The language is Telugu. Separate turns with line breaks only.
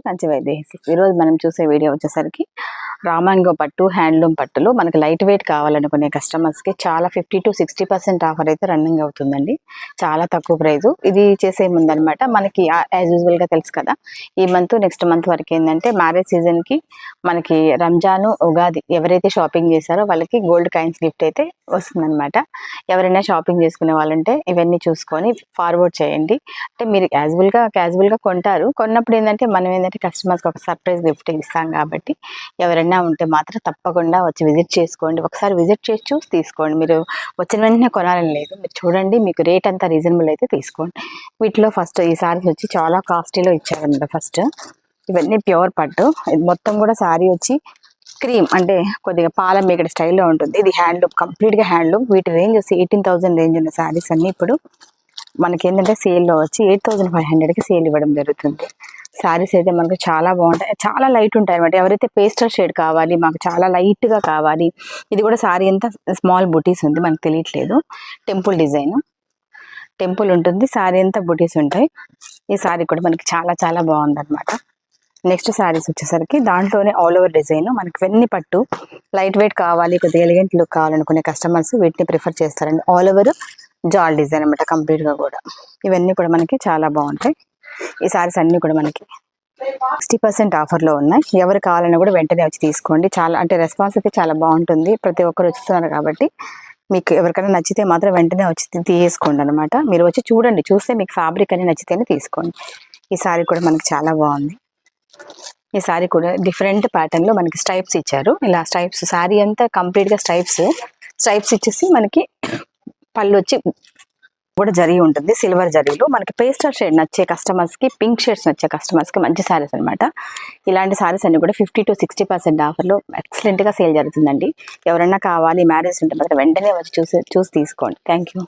కంచి వైద్య ఈరోజు మనం చూసే వీడియో వచ్చేసరికి రామాంగో పట్టు హ్యాండ్లూమ్ పట్టులు. మనకి లైట్ వెయిట్ కావాలనుకునే కస్టమర్స్కి చాలా fifty to sixty percent offer అయితే రన్నింగ్ అవుతుందండి. చాలా తక్కువ ప్రైజు. ఇది చేసే ముందనమాట. మనకి యాజ్ యూజువల్గా తెలుసు కదా. ఈ మంత్ నెక్స్ట్ మంత్ వరకు ఏంటంటే మ్యారేజ్ సీజన్కి మనకి రంజాను ఉగాది ఎవరైతే షాపింగ్ చేశారో వాళ్ళకి గోల్డ్ కాయిన్స్ గిఫ్ట్ అయితే వస్తుందన్నమాట ఎవరైనా షాపింగ్ చేసుకునే వాళ్ళంటే ఇవన్నీ చూసుకొని ఫార్వర్డ్ చేయండి. అంటే మీరు క్యాజువల్గా క్యాజువల్గా కొంటారు. కొన్నప్పుడు ఏంటంటే మనం ఏంటంటే కస్టమర్స్కి ఒక సర్ప్రైజ్ గిఫ్ట్ ఇస్తాం కాబట్టి ఎవరైనా ఉంటే మాత్రం తప్పకుండా వచ్చి విజిట్ చేసుకోండి. ఒకసారి విజిట్ చేసి చూసి తీసుకోండి. మీరు వచ్చిన వెంటనే కొనాలని లేదు. మీరు చూడండి మీకు రేట్ అంతా రీజనబుల్ అయితే తీసుకోండి. వీటిలో ఫస్ట్ ఈ సారీస్ వచ్చి చాలా కాస్ట్లీలో ఇచ్చారన్నమాట ఫస్ట్. ఇవన్నీ ప్యూర్ పట్టు. ఇది మొత్తం కూడా సారీ వచ్చి క్రీమ్ అంటే కొద్దిగా పాల మేకడ స్టైల్లో ఉంటుంది. ఇది హ్యాండ్లూమ్ కంప్లీట్గా హ్యాండ్లూమ్ వీటి రేంజ్ వచ్చి ఎయిటీన్ థౌసండ్ రేంజ్ ఉన్న శారీస్ అన్నీ ఇప్పుడు మనకి ఏంటంటే సేల్లో వచ్చి ఎయిట్ థౌసండ్ ఫైవ్ హండ్రెడ్కి సేల్ ఇవ్వడం జరుగుతుంది. శారీస్ అయితే మనకు చాలా బాగుంటాయి. చాలా లైట్ ఉంటాయి అనమాట ఎవరైతే పేస్టల్ షేడ్ కావాలి మాకు చాలా లైట్గా కావాలి ఇది కూడా శారీ అంతా స్మాల్ బుటీస్ ఉంది మనకు తెలియట్లేదు. టెంపుల్ డిజైన్ టెంపుల్ ఉంటుంది సారీ అంతా బుటీస్ ఉంటాయి. ఈ సారీ కూడా మనకి చాలా చాలా బాగుంది అనమాట నెక్స్ట్ శారీస్ వచ్చేసరికి దాంట్లోనే ఆల్ ఓవర్ డిజైన్ మనకి వెన్ని పట్టు లైట్ వెయిట్ కావాలి కొద్దిగా ఎలిగెంట్ లుక్ కావాలనుకునే కస్టమర్స్ వీటిని ప్రిఫర్ చేస్తారండి. ఆల్ ఓవర్ జాల్ డిజైన్ అనమాట కంప్లీట్గా కూడా. ఇవన్నీ కూడా మనకి చాలా బాగుంటాయి. ఈ సారీస్ అన్నీ కూడా మనకి సిక్స్టీ పర్సెంట్ ఆఫర్లో ఉన్నాయి. ఎవరు కావాలన్నా కూడా వెంటనే వచ్చి తీసుకోండి. చాలా అంటే రెస్పాన్స్ అయితే చాలా బాగుంటుంది. ప్రతి ఒక్కరు వస్తున్నారు కాబట్టి మీకు ఎవరికైనా నచ్చితే మాత్రం వెంటనే వచ్చి తీసుకోండి అనమాట మీరు వచ్చి చూడండి. చూస్తే మీకు ఫ్యాబ్రిక్ అని నచ్చితేనే తీసుకోండి. ఈ సారీ కూడా మనకి చాలా బాగుంది. ఈ సారీ కూడా డిఫరెంట్ ప్యాటర్న్లో మనకి స్ట్రైప్స్ ఇచ్చారు. ఇలా స్ట్రైప్స్ సారీ అంతా కంప్లీట్గా స్ట్రైప్స్ స్ట్రైప్స్ ఇచ్చేసి మనకి పళ్ళు వచ్చి కూడా జరిగి ఉంటుంది. సిల్వర్ జరీలో మనకి పేస్టల్ షేడ్ నచ్చే కస్టమర్స్కి పింక్ షేడ్స్ నచ్చే కస్టమర్స్కి మంచి శారీస్ అన్నమాట. ఇలాంటి శారీస్ అన్ని కూడా ఫిఫ్టీ టు సిక్స్టీ పర్సెంట్ ఆఫర్లో ఎక్సలెంట్గా సేల్ జరుగుతుందండి. ఎవరైనా కావాలి మ్యారేజ్ ఉంటే మాత్రం వెంటనే వచ్చి చూసి చూసి తీసుకోండి. Thank you